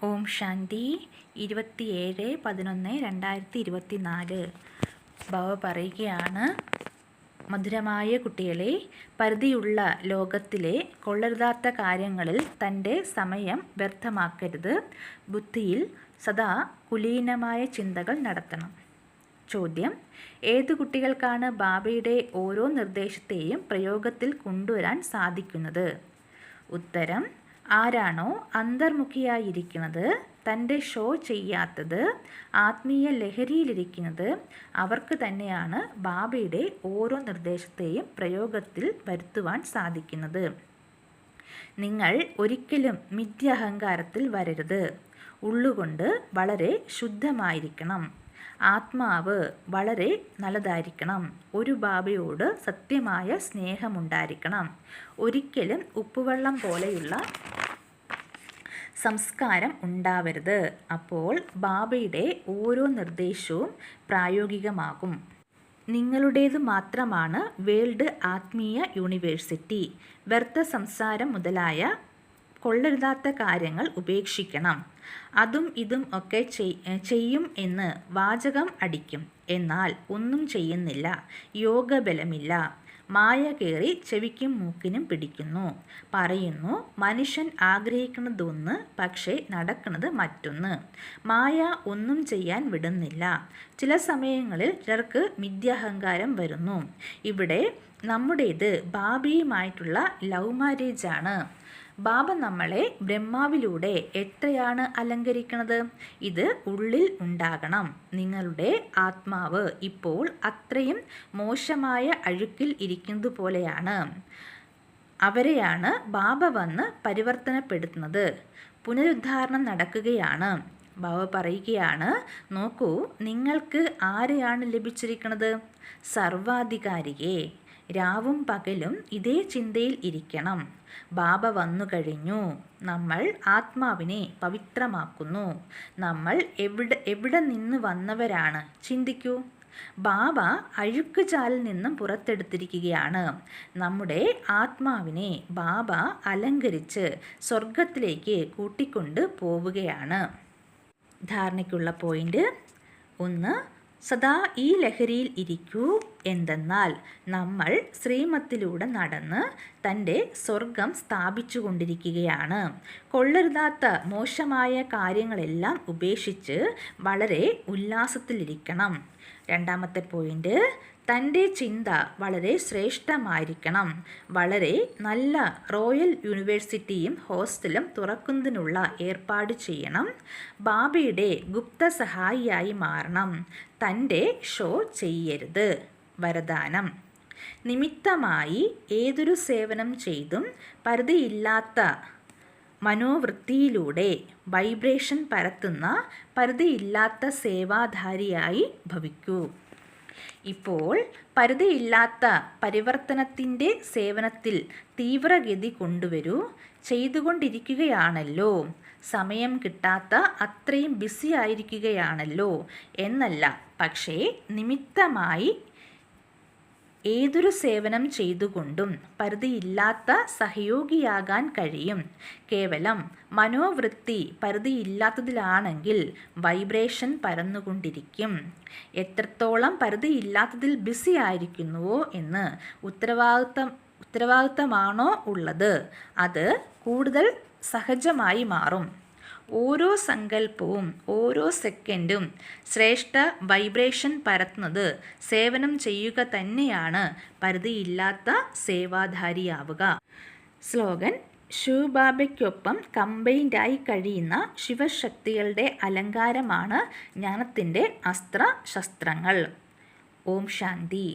ഓം ശാന്തി ഇരുപത്തിയേഴ് പതിനൊന്ന് രണ്ടായിരത്തി ഇരുപത്തി നാല് ബാബ പറയുകയാണ് മധുരമായ കുട്ടികളെ പരിധിയുള്ള ലോകത്തിലെ കൊള്ളരുതാത്ത കാര്യങ്ങളിൽ തന്റെ സമയം വ്യർത്ഥമാക്കരുത്. ബുദ്ധിയിൽ സദാ കുലീനമായ ചിന്തകൾ നടത്തണം. ചോദ്യം ഏത് കുട്ടികൾക്കാണ് ബാബയുടെ ഓരോ നിർദ്ദേശത്തെയും പ്രയോഗത്തിൽ കൊണ്ടുവരാൻ സാധിക്കുന്നത്? ഉത്തരം ആരാണോ അന്തർമുഖിയായിരിക്കുന്നത് തന്റെ ഷോ ചെയ്യാത്തത് ആത്മീയ ലഹരിയിലിരിക്കുന്നത് അവർക്ക് തന്നെയാണ് ബാബയുടെ ഓരോ നിർദ്ദേശത്തെയും പ്രയോഗത്തിൽ വരുത്തുവാൻ സാധിക്കുന്നത്. നിങ്ങൾ ഒരിക്കലും മിഥ്യാഹങ്കാരത്തിൽ വരരുത്. ഉള്ളുകൊണ്ട് വളരെ ശുദ്ധമായിരിക്കണം. ആത്മാവ് വളരെ നല്ലതായിരിക്കണം. ഒരു ബാബയോട് സത്യമായ സ്നേഹമുണ്ടായിരിക്കണം. ഒരിക്കലും ഉപ്പുവെള്ളം പോലെയുള്ള സംസ്കാരം ഉണ്ടാവരുത്. അപ്പോൾ ബാബയുടെ ഓരോ നിർദ്ദേശവും പ്രായോഗികമാകും. നിങ്ങളുടേത് മാത്രമാണ് വേൾഡ് ആത്മീയ യൂണിവേഴ്സിറ്റി. വ്യർത്ഥ സംസാരം മുതലായ കൊള്ളരുതാത്ത കാര്യങ്ങൾ ഉപേക്ഷിക്കണം. അതും ഇതും ഒക്കെ ചെയ്യും എന്ന് വാചകം അടിക്കും. എന്നാൽ ഒന്നും ചെയ്യുന്നില്ല. യോഗബലമില്ല. മായ കയറി ചെവിക്കും മൂക്കിനും പിടിക്കുന്നു. പറയുന്നു മനുഷ്യൻ ആഗ്രഹിക്കുന്നതൊന്ന് പക്ഷേ നടക്കുന്നത് മറ്റൊന്ന്. മായ ഒന്നും ചെയ്യാൻ വിടുന്നില്ല. ചില സമയങ്ങളിൽ ചിലർക്ക് മിഥ്യാഹങ്കാരം വരുന്നു. ഇവിടെ നമ്മുടേത് ബാബിയുമായിട്ടുള്ള ലവ് മാരേജാണ് ബാബ നമ്മളെ ബ്രഹ്മാവിലൂടെ എത്രയാണ് അലങ്കരിക്കുന്നത് ഇത് ഉള്ളിൽ ഉണ്ടാകണം. നിങ്ങളുടെ ആത്മാവ് ഇപ്പോൾ അത്രയും മോശമായ അഴുക്കിൽ ഇരിക്കുന്നത് പോലെയാണ്. അവരെയാണ് ബാബ വന്ന് പരിവർത്തനപ്പെടുത്തുന്നത്. പുനരുദ്ധാരണം നടക്കുകയാണ്. ബാബ പറയുകയാണ് നോക്കൂ നിങ്ങൾക്ക് ആരെയാണ് ലഭിച്ചിരിക്കുന്നത് സർവാധികാരിയെ. രാവും പകലും ഇതേ ചിന്തയിൽ ഇരിക്കണം. ബാബ വന്നു കഴിഞ്ഞു. നമ്മൾ ആത്മാവിനെ പവിത്രമാക്കുന്നു. നമ്മൾ എവിടെ എവിടെ നിന്ന് വന്നവരാണ്? ചിന്തിക്കൂ. ബാബ അഴുക്കുചാലിൽ നിന്നും പുറത്തെടുത്തിരിക്കുകയാണ്. നമ്മുടെ ആത്മാവിനെ ബാബ അലങ്കരിച്ച് സ്വർഗത്തിലേക്ക് കൂട്ടിക്കൊണ്ട് പോവുകയാണ്. ധാരണയ്ക്കുള്ള പോയിന്റ് ഒന്ന് സദാ ഈ ലഹരിയിൽ ഇരിക്കൂ. എന്തെന്നാൽ നമ്മൾ ശ്രീമത്തിലൂടെ നടന്ന് തന്റെ സ്വർഗം സ്ഥാപിച്ചു കൊണ്ടിരിക്കുകയാണ് കൊള്ളരുതാത്ത മോശമായ കാര്യങ്ങളെല്ലാം ഉപേക്ഷിച്ച് വളരെ ഉല്ലാസത്തിലിരിക്കണം. രണ്ടാമത്തെ പോയിന്റ് തന്റെ ചിന്ത വളരെ ശ്രേഷ്ഠമായിരിക്കണം. വളരെ നല്ല റോയൽ യൂണിവേഴ്സിറ്റിയും ഹോസ്റ്റലും തുറക്കുന്നതിനുള്ള ഏർപ്പാട് ചെയ്യണം. ബാബയുടെ ഗുപ്ത സഹായിയായി മാറണം. തന്റെ ഷോ ചെയ്യരുത്. വരദാനം. നിമിത്തമായി ഏതൊരു സേവനം ചെയ്തും പരിധിയില്ലാത്ത മനോവൃത്തിയിലൂടെ വൈബ്രേഷൻ പരത്തുന്ന പരിധിയില്ലാത്ത സേവാധാരിയായി ഭവിക്കൂ. ഇപ്പോൾ പരിധിയില്ലാത്ത പരിവർത്തനത്തിന്റെ സേവനത്തിൽ തീവ്രഗതി കൊണ്ടുവരൂ. ചെയ്തുകൊണ്ടിരിക്കുകയാണല്ലോ. സമയം കിട്ടാത്ത അത്രയും ബിസി ആയിരിക്കുകയാണല്ലോ എന്നല്ല. പക്ഷേ നിമിത്തമായി ഏതൊരു സേവനം ചെയ്തുകൊണ്ടും പരിധിയില്ലാത്ത സഹയോഗിയാകാൻ കഴിയും. കേവലം മനോവൃത്തി പരിധിയില്ലാത്തതിലാണെങ്കിൽ വൈബ്രേഷൻ പരന്നുകൊണ്ടിരിക്കും. എത്രത്തോളം പരിധിയില്ലാത്തതിൽ ബിസി ആയിരിക്കുന്നുവോ എന്ന് ഉത്തരവാദിത്തം ഉത്തരവാദിത്തമാണോ ഉള്ളത്? അത് കൂടുതൽ സഹജമായി മാറും. ഓരോ സങ്കല്പവും ഓരോ സെക്കൻഡും ശ്രേഷ്ഠ വൈബ്രേഷൻ പരത്തുന്നത് സേവനം ചെയ്യുക തന്നെയാണ് പരിധിയില്ലാത്ത സേവാധാരിയാവുക. സ്ലോഗൻ ശിവബാബയ്ക്കൊപ്പം കമ്പൈൻഡായി കഴിയുന്ന ശിവശക്തികളുടെ അലങ്കാരമാണ് ജ്ഞാനത്തിന്റെ അസ്ത്ര ശസ്ത്രങ്ങൾ ഓം ശാന്തി.